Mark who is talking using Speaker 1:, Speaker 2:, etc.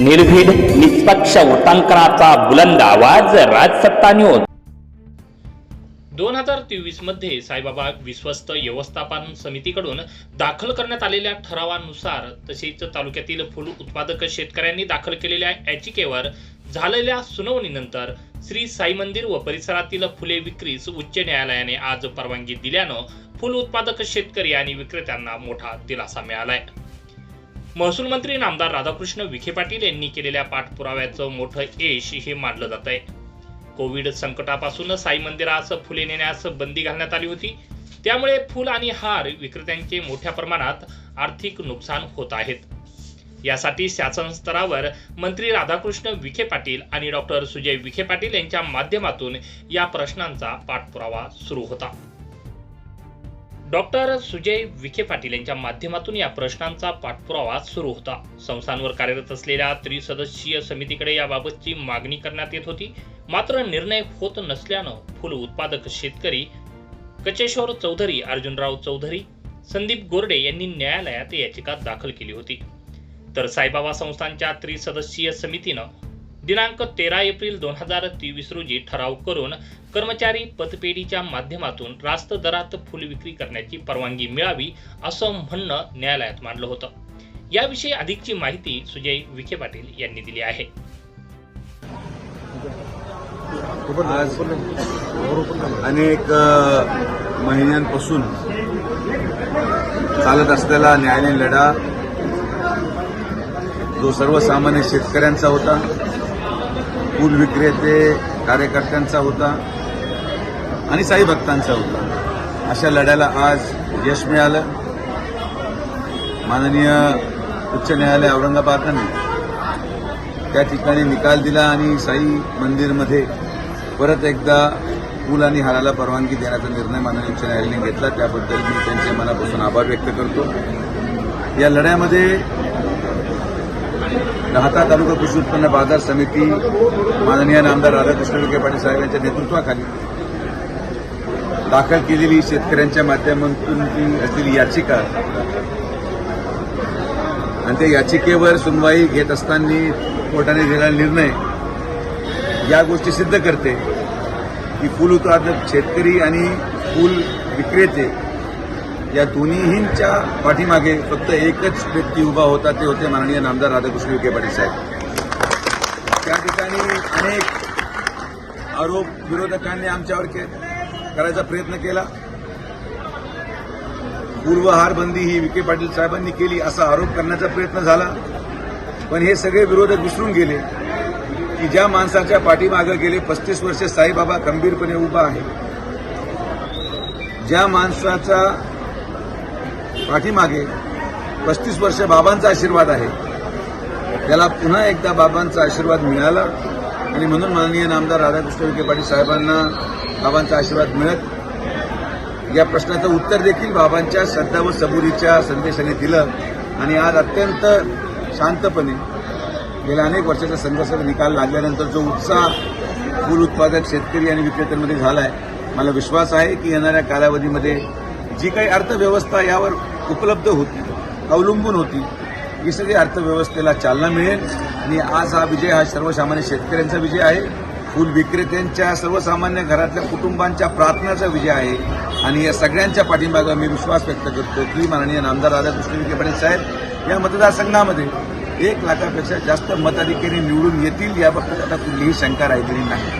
Speaker 1: निर्भीड निष्पक्ष वृत्तांकनाचा बुलंद आवाज राजसत्ता न्यूज
Speaker 2: दोन हजार तेवीसमध्ये साईबाबा विश्वस्त व्यवस्थापन समितीकडून दाखल करण्यात आलेल्या ठरावानुसार तसेच तालुक्यातील फुल उत्पादक शेतकऱ्यांनी दाखल केलेल्या याचिकेवर झालेल्या सुनावणीनंतर श्री साई मंदिर व परिसरातील फुले विक्रीस उच्च न्यायालयाने आज परवानगी दिल्यानं फुल उत्पादक शेतकरी आणि विक्रेत्यांना मोठा दिलासा मिळालाय. महसूल मंत्री नामदार राधाकृष्ण विखे पाटील यांनी केलेल्या पाठपुराव्याचं मोठं यश हे मानलं जात आहे. कोविड संकटापासून साई मंदिरास फुले नेण्यास बंदी घालण्यात आली होती. त्यामुळे फुल आणि हार विक्रेत्यांचे मोठ्या प्रमाणात आर्थिक नुकसान होत आहेत. यासाठी शासन स्तरावर मंत्री राधाकृष्ण विखे पाटील आणि डॉक्टर सुजय विखे पाटील यांच्या माध्यमातून या प्रश्नांचा पाठपुरावा सुरू होता. डॉक्टर सुजय विखे पाटील यांच्या माध्यमातून या प्रश्नांचा पाठपुरावा सुरू होता. संस्थांवर कार्यरत असलेल्या त्रिसदस्यीय समितीकडे याबाबतची मागणी करण्यात येत होती. मात्र निर्णय होत नसल्यानं फुल उत्पादक शेतकरी कचेश्वर चौधरी अर्जुनराव चौधरी संदीप गोरडे यांनी न्यायालयात याचिका दाखल केली होती. तर साईबाबा संस्थांच्या त्रिसदस्यीय समितीनं दिनांक तेरा एप्रिल दोन हजार तेवीस रोजी ठराव करून कर्मचारी पतपेढीच्या माध्यमातून रास्त दरात फुल विक्री करण्याची परवानगी मिळावी असं म्हणणं न्यायालयात मांडलं होतं. याविषयी अधिकची माहिती सुजय विखे पाटील यांनी दिली आहे.
Speaker 3: आज अनेक महिन्यांपासून चालत असलेला न्यायालयीन लढा जो सर्वसामान्य शेतकऱ्यांचा होता फूल विक्रेते कार्यकर्त्यांचा होता आणि साई भक्तांचा होता. अशा लढ्याला आज यश मिळालं. माननीय उच्च न्यायालय औरंगाबादने त्या ठिकाणी निकाल दिला आणि साई मंदिरमध्ये परत एकदा फूल आणि हाराला परवानगी देण्याचा निर्णय माननीय उच्च न्यायालयाने घेतला. त्याबद्दल मी त्यांचे मनापासून आभार व्यक्त करतो. या लढ्यामध्ये राहता तालुका कृषी उत्पन्न बाजार समिती माननीय नामदार राधाकृष्ण विखे पाटील साहेब यांच्या नेतृत्वाखाली दाखल केलेली शेतकऱ्यांच्या माध्यमातून असलेली याचिका आणि त्या याचिकेवर सुनवाई घेत असताना कोर्टाने दिलेला निर्णय या गोष्टी सिद्ध करते की फूल उत्पादक शेतकरी आणि फूल विक्रेते या दोन्हींच्या पाठीमागे फक्त एकच व्यक्ती उभा होता ते होते माननीय नामदार राधाकृष्ण विखे पाटील साहेब. त्या ठिकाणी अनेक आरोप विरोधकांनी आमच्यावर करायचा प्रयत्न केला. पूर्वहार बंदी ही विखे पाटील साहेबांनी केली असा आरोप करण्याचा प्रयत्न झाला. पण हे सगळे विरोधक विसरून गेले की ज्या माणसाच्या पाठीमागे गेले पस्तीस वर्ष साईबाबा खंबीरपणे उभा आहे ज्या माणसाचा पाठीमागे पस्तीस वर्ष बाबांचा आशीर्वाद आहे. त्याला पुन्हा एकदा बाबांचा आशीर्वाद मिळाला. आणि म्हणून माननीय नामदार राधाकृष्ण विखे पाटील साहेबांना बाबांचा आशीर्वाद मिळत या प्रश्नाचं उत्तर देखील बाबांच्या श्रद्धा व सबुरीच्या संदेशाने दिलं. आणि आज अत्यंत शांतपणे गेल्या अनेक वर्षाच्या संघर्षाचा निकाल लागल्यानंतर जो उत्साह फूल उत्पादक शेतकरी आणि विक्रेत्यांमध्ये झाला आहे मला विश्वास आहे की येणाऱ्या कालावधीमध्ये जी काही अर्थव्यवस्था यावर उपलब्ध होती अवलंबून होती. ही सगळी अर्थव्यवस्थेला चालना मिळेल आणि आज हा विजय हा सर्वसामान्य शेतकऱ्यांचा विजय आहे. फूल विक्रेत्यांच्या सर्वसामान्य घरातल्या कुटुंबांच्या प्रार्थनाचा विजय आहे. आणि या सगळ्यांच्या पाठीमागं मी विश्वास व्यक्त करतो की माननीय नामदार राधाकृष्ण विखे पाटील साहेब या मतदारसंघामध्ये एक लाखापेक्षा जास्त मताधिकारी निवडून येतील याबाबत आता कुठलीही शंका राहिलेली नाही.